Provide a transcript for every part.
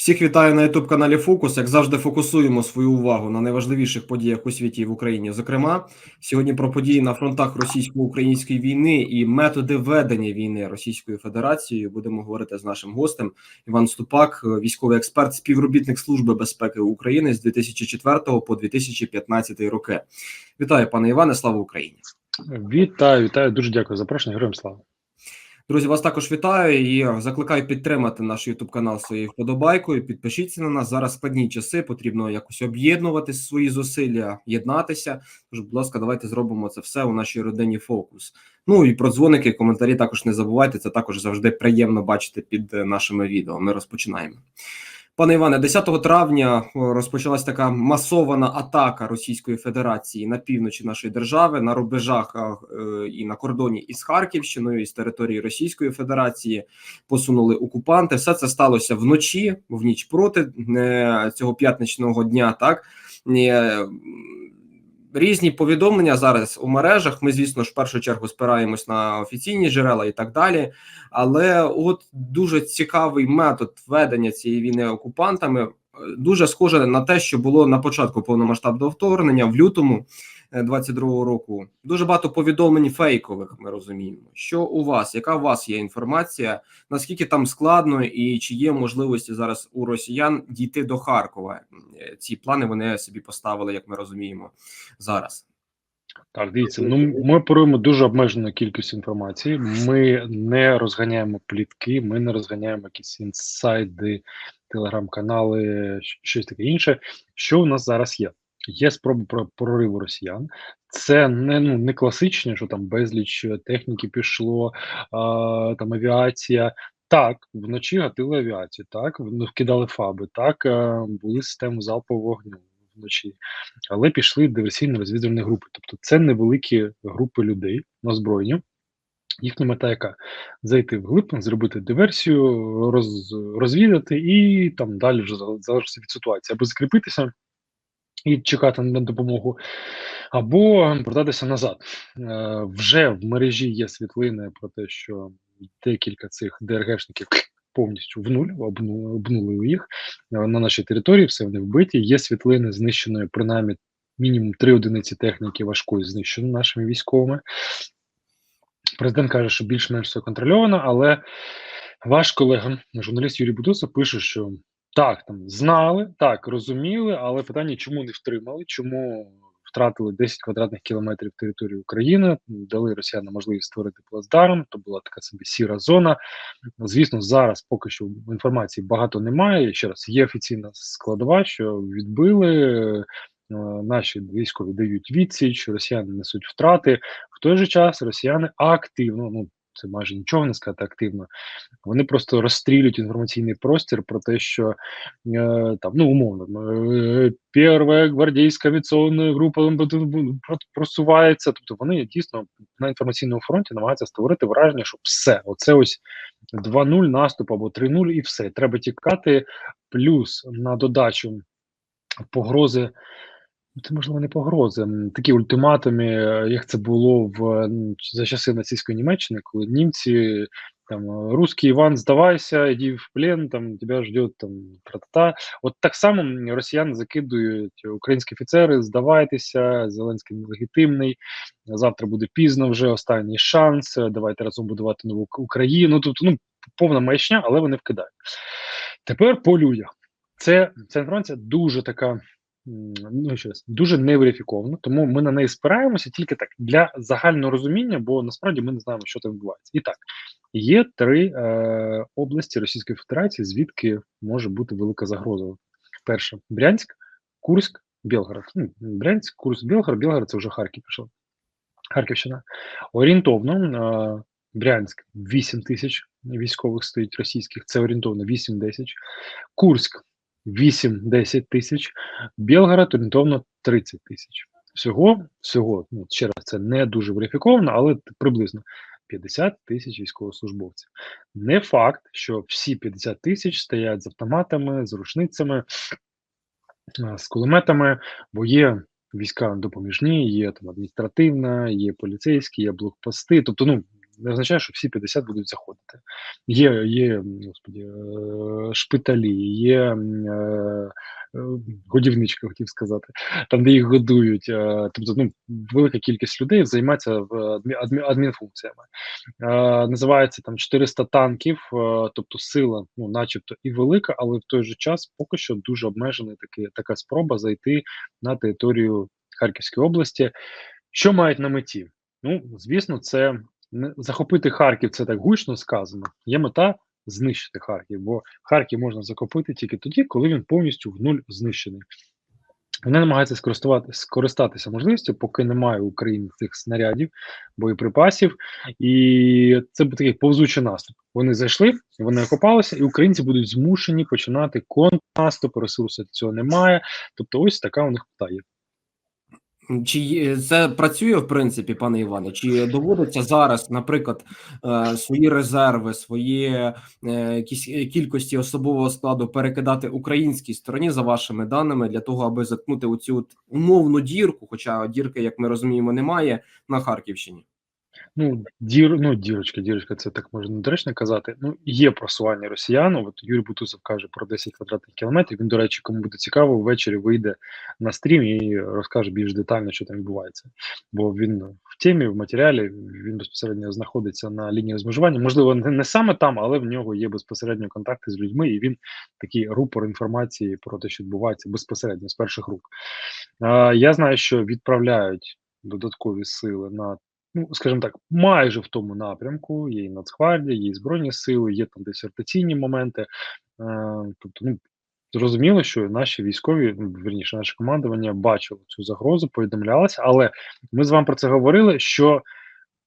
Всіх вітаю на youtube каналі Фокус. Як завжди, фокусуємо свою увагу на найважливіших подіях у світі і в Україні. Зокрема, сьогодні про події на фронтах російсько-української війни і методи ведення війни Російською Федерацією будемо говорити з нашим гостем Іван Ступак, військовий експерт, співробітник Служби безпеки України з 2004 по 2015 роки. Вітаю, пане Іване. Слава Україні! Вітаю, вітаю. Дуже дякую за запрошення. Героям слава. Друзі, вас також вітаю і закликаю підтримати наш Ютуб канал своєю вподобайкою. Підпишіться на нас зараз складні часи. Потрібно якось об'єднувати свої зусилля, єднатися. Тож, будь ласка, давайте зробимо це все у нашій родині. Фокус. Ну і про дзвоники, коментарі також не забувайте. Це також завжди приємно бачити під нашими відео. Ми розпочинаємо. Пане Іване, 10 травня розпочалась така масована атака Російської Федерації на півночі нашої держави на рубежах е, і на кордоні із Харківщиною із території Російської Федерації посунули окупанти. Все це сталося вночі, в ніч проти е, цього п'ятничного дня. Так е, Різні повідомлення зараз у мережах. Ми, звісно ж, в першу чергу спираємось на офіційні джерела і так далі. Але от дуже цікавий метод ведення цієї війни окупантами дуже схоже на те, що було на початку повномасштабного вторгнення в лютому 22-го року. Дуже багато повідомлень фейкових. Ми розуміємо, що у вас, яка у вас є інформація, наскільки там складно, і чи є можливості зараз у росіян дійти до Харкова? Ці плани вони собі поставили, як ми розуміємо зараз. Так, дивіться, ну ми оперуємо дуже обмежену кількість інформації. Ми не розганяємо плітки, ми не розганяємо якісь інсайди, телеграм-канали, щось таке інше. Що у нас зараз є? Є спроби про прориву росіян. Це не ну не класичне, що там безліч техніки пішло, а, там авіація. Так, вночі гатили авіацію, так вкидали фаби, так були системи залпового вогню вночі, але пішли диверсійно-розвідувальні групи. Тобто це невеликі групи людей озброєні. Їхня мета яка зайти в глиб, зробити диверсію, роз, розвідати і там далі вже залежить від ситуації, або закріпитися і чекати на допомогу, або продатися назад. Е, Вже в мережі є світлини про те, що декілька цих ДРГшників повністю в нуль обну, обнули їх е, на нашій території. Все вони вбиті. Є світлини знищеної, принаймні мінімум три одиниці техніки важкої знищено нашими військовими. Президент каже, що більш-менш все контрольовано, але ваш колега, журналіст Юрій Будусов, пише, що так, там знали, так розуміли, але питання, чому не втримали, чому втратили 10 квадратних кілометрів території України, дали росіянам можливість створити плацдарм, то була така собі сіра зона. Звісно, зараз поки що інформації багато немає. Ще раз є офіційна складова, що відбили. Наші військові дають відсіч, росіяни несуть втрати. В той же час росіяни активно, ну це майже нічого не сказати активно. Вони просто розстрілюють інформаційний простір про те, що е, там ну умовно е, перша гвардійська авіаційна група просувається. Тобто вони дійсно на інформаційному фронті намагаються створити враження, що все, оце ось 2-0 наступ або 3-0 і все. Треба тікати. Плюс на додачу погрози. Ну, це можливо не погрози, такі ультиматуми, як це було в за часи нацистської Німеччини, коли німці там русський Іван, здавайся, іди в плен, там тебе ждет там. От так само росіяни закидують українські офіцери, здавайтеся, Зеленський нелегітимний. Завтра буде пізно, вже останній шанс. Давайте разом будувати нову Україну. Тобто, ну повна маячня, але вони вкидають. Тепер по людях. Це ця інформація дуже така ну ще раз, дуже неверифіковано, тому ми на неї спираємося тільки так для загального розуміння, бо насправді ми не знаємо, що там відбувається. І так, є три е, області Російської Федерації, звідки може бути велика загроза. Перше Брянськ, Курськ, Білгород. Ну, Брянськ, Курськ, Білгород, Білгород це вже Харків пішов. Харківщина. Орієнтовно е, Брянськ 8 тисяч військових стоїть російських, це орієнтовно 8-10. Курськ 8-10 тисяч, Білгород орієнтовно 30 тисяч. Всього, всього, ну ще раз, це не дуже верифіковано, але приблизно 50 тисяч військовослужбовців. Не факт, що всі 50 тисяч стоять з автоматами, з рушницями, з кулеметами, бо є війська допоміжні, є там адміністративна, є поліцейські, є блокпости. Тобто, ну не означає, що всі 50 будуть заходити. Є, є господі, е, шпиталі, є е, е, годівничка, хотів сказати, там, де їх годують. Тобто, ну, велика кількість людей займається адмінфункціями. Називається там 400 танків, тобто сила, ну, начебто, і велика, але в той же час поки що дуже обмежена така спроба зайти на територію Харківської області. Що мають на меті? Ну, звісно, це захопити Харків, це так гучно сказано. Є мета знищити Харків, бо Харків можна захопити тільки тоді, коли він повністю в нуль знищений. Вони намагаються скористатися можливістю, поки немає в Україні цих снарядів, боєприпасів, і це буде такий повзучий наступ. Вони зайшли, вони окопалися, і українці будуть змушені починати контрнаступ, ресурсу цього немає. Тобто, ось така у них є. Чи це працює в принципі, пане Іване? Чи доводиться зараз, наприклад, е, свої резерви, свої е, якісь е, кількості особового складу перекидати українській стороні за вашими даними для того, аби заткнути оцю цю умовну дірку, хоча дірки, як ми розуміємо, немає на Харківщині? Ну, дір, ну, дірочка, дірочка, це так можна недоречно казати. Ну, є просування росіян. От Юрій Бутусов каже про 10 квадратних кілометрів. Він, до речі, кому буде цікаво, ввечері вийде на стрім і розкаже більш детально, що там відбувається. Бо він в темі, в матеріалі, він безпосередньо знаходиться на лінії розмежування. Можливо, не, не саме там, але в нього є безпосередньо контакти з людьми, і він такий рупор інформації про те, що відбувається безпосередньо з перших рук. А, я знаю, що відправляють додаткові сили на ну, скажімо так, майже в тому напрямку. Є і Нацгвардія, є і Збройні сили, є там дисертаційні моменти. Е, тобто, ну, зрозуміло, що наші військові, ну, верніше, наше командування бачило цю загрозу, повідомлялося, але ми з вами про це говорили, що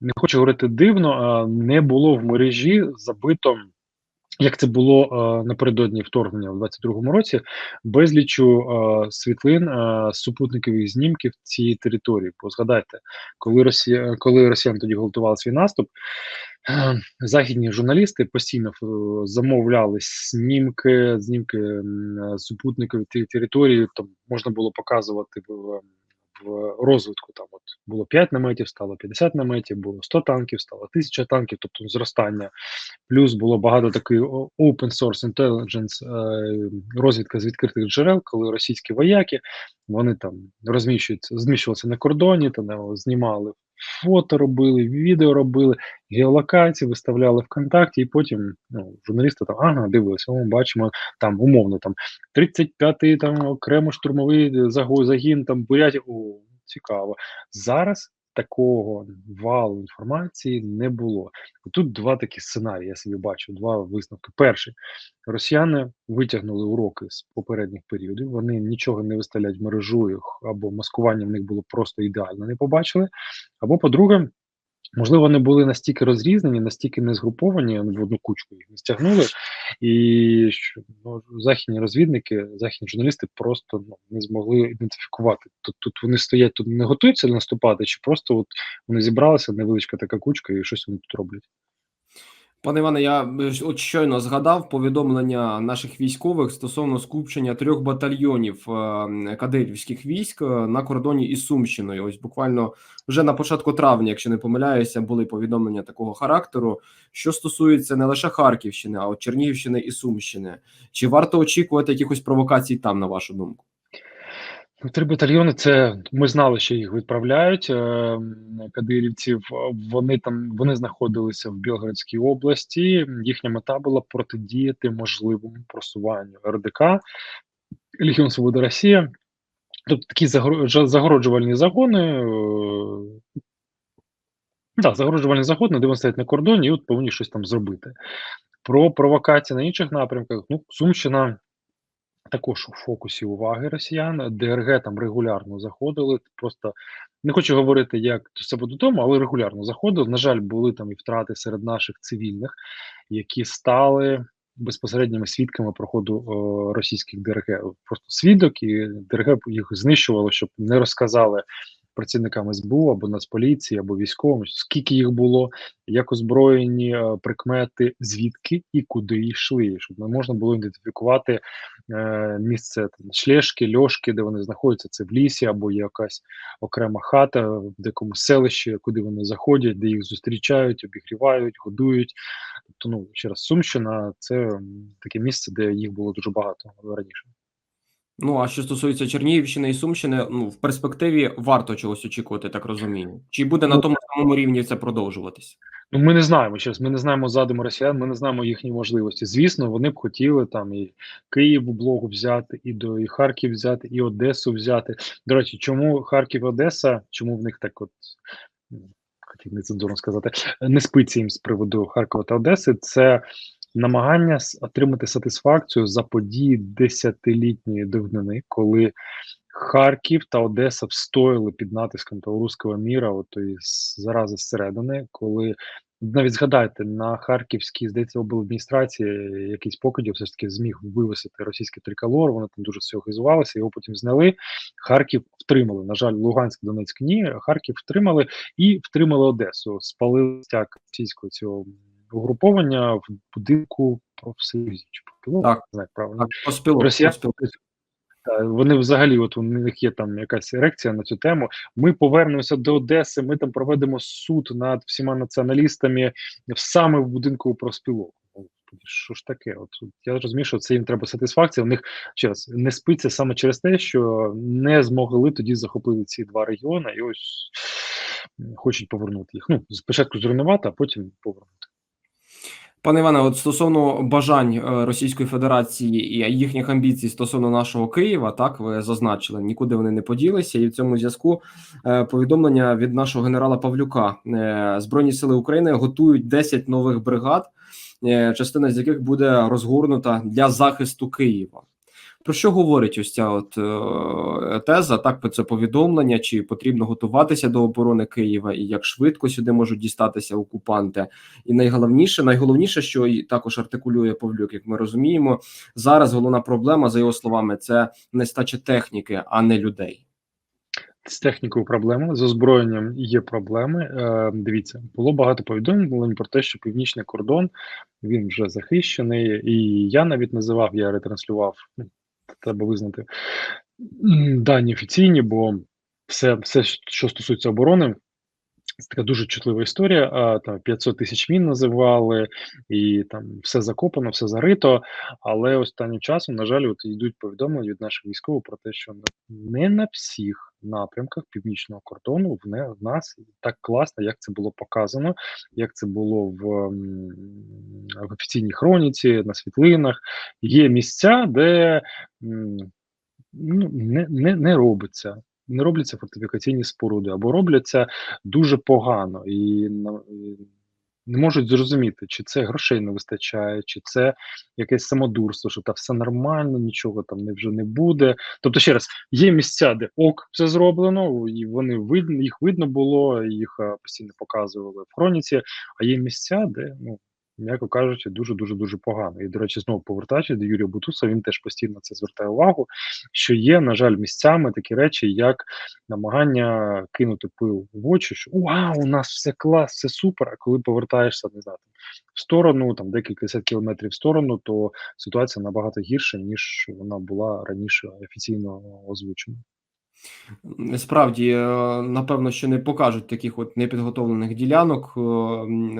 не хочу говорити дивно, не було в мережі забито. Як це було е, напередодні вторгнення в 22-му році, безлічу е, світлин е, супутникових знімків цієї території. Бо згадайте, коли Росія, коли Росіяни тоді готували свій наступ, е, західні журналісти постійно е, замовляли знімки, знімки м, е, супутникових тієї території. Там можна було показувати в, в розвитку. Там от було 5 наметів, стало 50 наметів, було 100 танків, стало 1000 танків, тобто зростання. Плюс було багато такої open source intelligence, е, розвідка з відкритих джерел, коли російські вояки вони там розміщуються, зміщувалися на кордоні, та не знімали фото, робили, відео робили, геолокації виставляли ВКонтакті, і потім ну, журналісти там ага, дивилися, ми бачимо там умовно там 35-й там окремо штурмовий загін там бурятів. О, цікаво. Зараз такого валу інформації не було. Тут два такі сценарії, я собі бачу, два висновки. Перший, росіяни витягнули уроки з попередніх періодів, вони нічого не виставляють їх або маскування в них було просто ідеально, не побачили. Або, по-друге, можливо, вони були настільки розрізнені, настільки не згруповані, в одну кучку їх не стягнули, і що ну, західні розвідники, західні журналісти просто ну, не змогли ідентифікувати. Тут, тут вони стоять, тут не готуються наступати, чи просто от вони зібралися, невеличка така кучка, і щось вони тут роблять. Пане Іване, я от щойно згадав повідомлення наших військових стосовно скупчення трьох батальйонів е, кадирівських військ е, на кордоні із Сумщиною. Ось буквально вже на початку травня, якщо не помиляюся, були повідомлення такого характеру, що стосується не лише Харківщини, а от Чернігівщини і Сумщини. Чи варто очікувати якихось провокацій там, на вашу думку? Три батальйони це ми знали, що їх відправляють е, кадирівців. Вони там вони знаходилися в Білгородській області. Їхня мета була протидіяти можливому просуванню РДК Легіон Свобода Росія. Тобто такі загороджувальні загони. Е, да, загороджувальні загони, де вони стоять на кордоні, і от повинні щось там зробити. Про провокації на інших напрямках. Ну, Сумщина також у фокусі уваги росіян. ДРГ там регулярно заходили. Просто не хочу говорити, як це буде додому, але регулярно заходили. На жаль, були там і втрати серед наших цивільних, які стали безпосередніми свідками проходу о, російських ДРГ. Просто свідок і ДРГ їх знищувало, щоб не розказали працівникам СБУ або Нацполіції, або військовим, скільки їх було, як озброєні е, прикмети, звідки і куди йшли, щоб не можна було ідентифікувати е, місце там, шлешки, льошки, де вони знаходяться, це в лісі, або є якась окрема хата в якомусь селищі, куди вони заходять, де їх зустрічають, обігрівають, годують. Тобто, ну ще раз, Сумщина це таке місце, де їх було дуже багато раніше. Ну а що стосується Чернігівщини і Сумщини, ну в перспективі варто чогось очікувати, так розумію. Чи буде на Ну, тому самому рівні це продовжуватися? Ну, ми не знаємо раз, ми не знаємо задуму росіян, ми не знаємо їхні можливості. Звісно, вони б хотіли там і Київ у блогу взяти, і до і Харків взяти, і Одесу взяти. До речі, чому Харків, Одеса? Чому в них так от хотів нецензурно сказати, не спиться їм з приводу Харкова та Одеси? Це намагання отримати сатисфакцію за події десятилітньої давнини, коли Харків та Одеса встояли під натиском того руського міра, отої зарази зсередини, коли навіть згадайте, на Харківській, здається, обладміністрації якийсь покидів все ж таки зміг вивесити російський триколор, вони там дуже з цього хизувалися, його потім зняли. Харків втримали. На жаль, Луганськ, Донецьк ні. Харків втримали і втримали Одесу. Спалили стяг російського цього угруповання в будинку профсоюзів чи профспілок, Так. не знаю правильно. Так, Росіян поспілок. вони взагалі, от у них є там якась ерекція на цю тему. Ми повернемося до Одеси. Ми там проведемо суд над всіма націоналістами саме в будинку профспілок. Що ж таке? От от я розумію, що це їм треба сатисфакція. У них ще раз не спиться саме через те, що не змогли тоді захопити ці два регіони, і ось хочуть повернути їх. Ну спочатку зруйнувати, а потім повернути. Пане Іване, от стосовно бажань е, Російської Федерації і їхніх амбіцій стосовно нашого Києва, так ви зазначили, нікуди вони не поділися, і в цьому зв'язку е, повідомлення від нашого генерала Павлюка: Е, Збройні сили України готують 10 нових бригад, частина з яких буде розгорнута для захисту Києва. Про що говорить ось ця от е, теза? Так, це повідомлення, чи потрібно готуватися до оборони Києва, і як швидко сюди можуть дістатися окупанти? І найголовніше, найголовніше, що і також артикулює Павлюк, як ми розуміємо, зараз головна проблема, за його словами, це нестача техніки, а не людей. З технікою проблема, з озброєнням є проблеми. Е, дивіться, було багато повідомлень про те, що північний кордон він вже захищений, і я навіть називав, я ретранслював. Треба визнати. Дані офіційні, бо все, все, що стосується оборони, така дуже чутлива історія. А, там 500 тисяч мін називали, і там все закопано, все зарито. Але останнім часом, на жаль, от йдуть повідомлення від наших військових про те, що не на всіх напрямках північного кордону в, не, в нас так класно, як це було показано, як це було в, в офіційній хроніці, на світлинах. Є місця, де ну, не, не, не робиться. Не робляться фортифікаційні споруди або робляться дуже погано і не можуть зрозуміти, чи це грошей не вистачає, чи це якесь самодурство, що та все нормально, нічого там не вже не буде. Тобто, ще раз, є місця, де ок, все зроблено, і вони видно, їх видно було, їх постійно показували в хроніці. А є місця, де ну. М'яко кажучи, дуже дуже дуже погано. І до речі, знову повертаючись до Юрія Бутуса, він теж постійно це звертає увагу. Що є, на жаль, місцями такі речі, як намагання кинути пил в очі, що вау, у нас все клас, все супер. А коли повертаєшся, не знаю, в сторону, там декілька десят кілометрів в сторону, то ситуація набагато гірша, ніж вона була раніше офіційно озвучена. Справді, е, напевно, що не покажуть таких от непідготовлених ділянок е,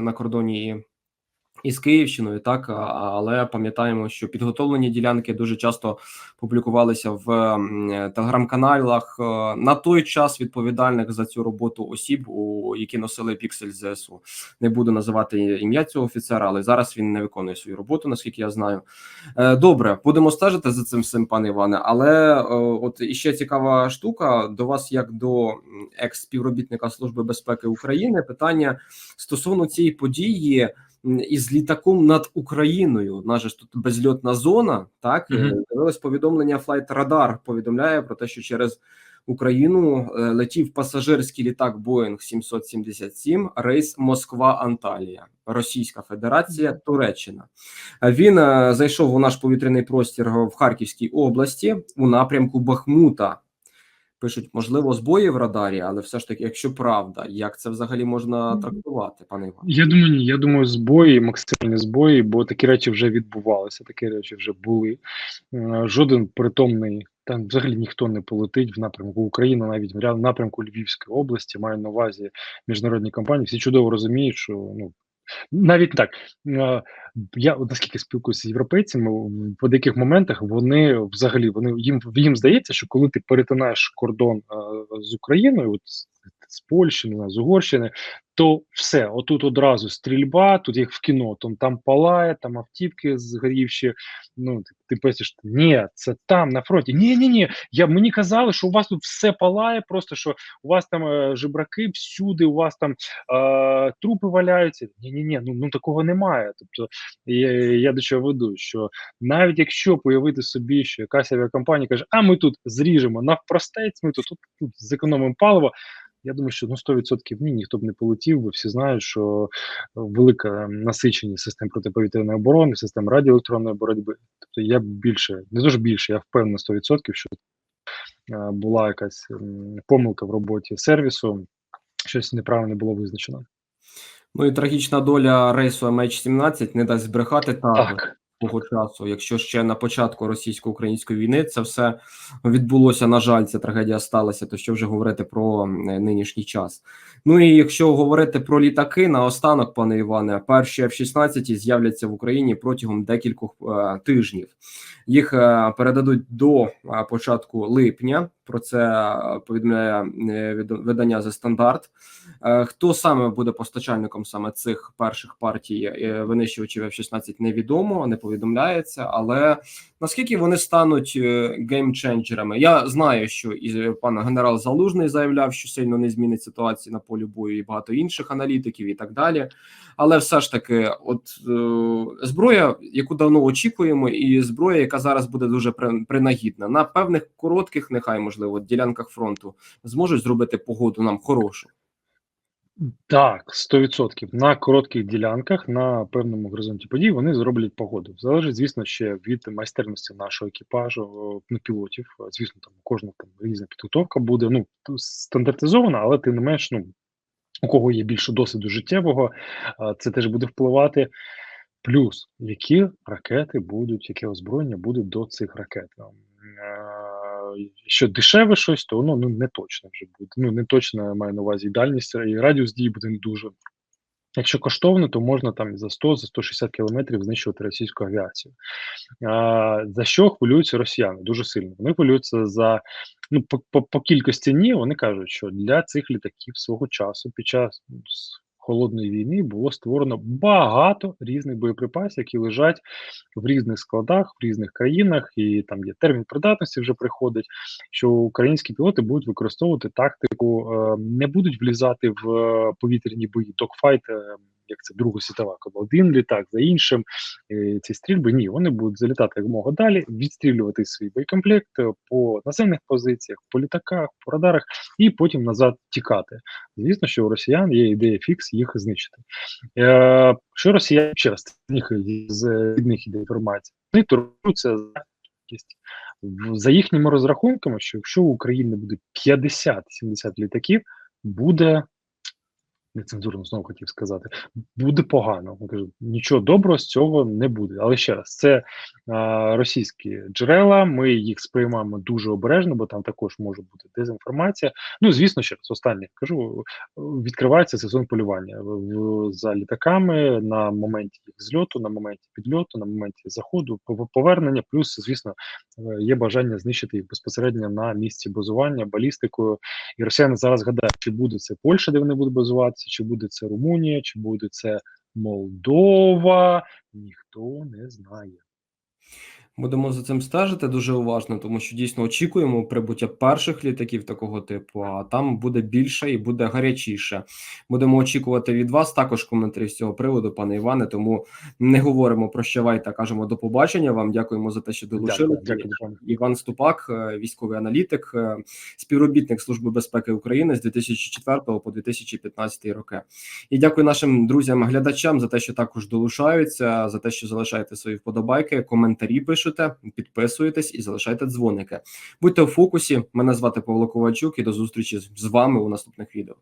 на кордоні із Київщиною, так але пам'ятаємо, що підготовлені ділянки дуже часто публікувалися в телеграм-каналах е, на той час відповідальних за цю роботу осіб, у які носили піксель ЗСУ. Не буду називати ім'я цього офіцера, але зараз він не виконує свою роботу, наскільки я знаю. Е, Добре, будемо стежити за цим всім, пане Іване. Але е, от іще цікава штука до вас, як до м, екс-співробітника Служби безпеки України, питання стосовно цієї події із літаком над Україною. У нас же ж тут безльотна зона. Так Мгм. Е, з'явилось повідомлення. Flight Radar повідомляє про те, що через Україну е, летів пасажирський літак Boeing 777, рейс Москва-Анталія, Російська Федерація, Туреччина. Е, Він зайшов у наш повітряний простір в Харківській області у напрямку Бахмута. Пишуть, можливо, збої в радарі, але все ж таки, якщо правда, як це взагалі можна трактувати, пане Іван? Я думаю, ні. Я думаю, збої, максимальні збої, бо такі речі вже відбувалися, такі речі вже були. Е, Жоден притомний, там взагалі ніхто не полетить в напрямку України, навіть в напрямку Львівської області, маю на увазі міжнародні компанії. Всі чудово розуміють, що ну навіть так. е, Я наскільки спілкуюся з європейцями, в- в деяких моментах вони взагалі вони їм їм здається, що коли ти перетинаєш кордон е, з Україною, от з, Польщі, з Угорщини, то все, отут одразу стрільба, тут як в кіно, там, там палає, там автівки згорівші. Ну, ти, ти пишеш, ні, це там на фронті. Ні, ні, ні. Я мені казали, що у вас тут все палає, просто що у вас там е, жебраки всюди, у вас там е, трупи валяються. Ні, ні, ні, ну, ну такого немає. Тобто я, я до чого веду, що навіть якщо появити собі, що якась авіакомпанія каже, а ми тут зріжемо навпростець, ми тут, тут, тут зекономимо паливо. Я думаю, що ну 100% ні, ніхто б не полетів, бо всі знають, що велика насиченість систем протиповітряної оборони, систем радіоелектронної боротьби. Тобто я більше, не дуже більше, я впевнений 100%, що е, була якась помилка в роботі сервісу, щось неправильно було визначено. Ну і трагічна доля рейсу MH17 не дасть збрехати та Так, того часу. Якщо ще на початку російсько-української війни це все відбулося, на жаль, ця трагедія сталася, то що вже говорити про нинішній час. Ну і якщо говорити про літаки, наостанок, пане Іване, перші F-16 з'являться в Україні протягом декількох е, тижнів. Їх е, передадуть до е, початку липня. Про це е, повідомляє е, видання за стандарт. Е, Хто саме буде постачальником саме цих перших партій винищувачів F-16 невідомо, не повідомляється. Але наскільки вони стануть геймченджерами? Я знаю, що і пан генерал Залужний заявляв, що сильно не змінить ситуацію на полі бою, і багато інших аналітиків, і так далі. Але все ж таки, от зброя, яку давно очікуємо, і зброя, яка зараз буде дуже при- принагідна на певних коротких, нехай можливо, ділянках фронту, зможуть зробити погоду нам хорошу. Так, 100%. На коротких ділянках, на певному горизонті подій вони зроблять погоду. Залежить, звісно, ще від майстерності нашого екіпажу, ну, пілотів. Е, Звісно, там у кожного там різна підготовка буде. Ну, стандартизована, але тим не менш, ну, у кого є більше досвіду життєвого, це теж буде впливати. Плюс, які ракети будуть, яке озброєння буде до цих ракет. Е, дешеве щось, то воно ну, не точно вже буде. Ну, не точно маю на увазі і дальність, і радіус дії буде не дуже. Якщо коштовно, то можна там за 100 за 160 кілометрів знищувати російську авіацію. А, за що хвилюються росіяни дуже сильно? Вони хвилюються за ну по, по, по кількості ні. Вони кажуть, що для цих літаків свого часу під час ну, холодної війни було створено багато різних боєприпасів, які лежать в різних складах, в різних країнах, і там є термін придатності вже приходить. Що українські пілоти будуть використовувати тактику, е, не будуть влізати в е, повітряні бої, докфайт, е, як це Друга світова, коли один літак за іншим. е, ці стрільби ні, вони будуть залітати якомога далі, відстрілювати свій боєкомплект е, по наземних позиціях, по літаках, по радарах, і потім назад тікати. Звісно, що у росіян є ідея фікс їх знищити. Е, що росіяни ще раз з них з від іде інформація? Вони торгуються за кількість. За їхніми розрахунками, що якщо в Україні буде 50-70 літаків, буде нецензурно знову хотів сказати, буде погано. Я кажу, нічого доброго з цього не буде. Але ще раз, це а, російські джерела. Ми їх сприймаємо дуже обережно, бо там також може бути дезінформація. Ну звісно, ще раз останнє кажу, відкривається сезон полювання в- за літаками на моменті їх зльоту, на моменті підльоту, на моменті заходу, пов- повернення. Плюс, звісно, е, є бажання знищити їх безпосередньо на місці базування, балістикою. І росіяни зараз гадають, чи буде це Польща, де вони будуть базуватися, чи буде це Румунія, чи буде це Молдова. Ніхто не знає. Будемо за цим стежити дуже уважно, тому що дійсно очікуємо прибуття перших літаків такого типу, а там буде більше і буде гарячіше. Будемо очікувати від вас також коментарі з цього приводу, пане Іване. Тому не говоримо прощавайте, а кажемо до побачення. Вам дякуємо за те, що Дякую, долучилися. дякую, пане. Іван Ступак, е, військовий аналітик, е, співробітник Служби безпеки України з 2004 по 2015 роки. І дякую нашим друзям-глядачам за те, що також долучаються, за те, що залишаєте свої вподобайки, коментарі пишуть. Пишете, підписуєтесь і залишайте дзвоники. Будьте в фокусі. Мене звати Павло Ковальчук і до зустрічі з вами у наступних відео.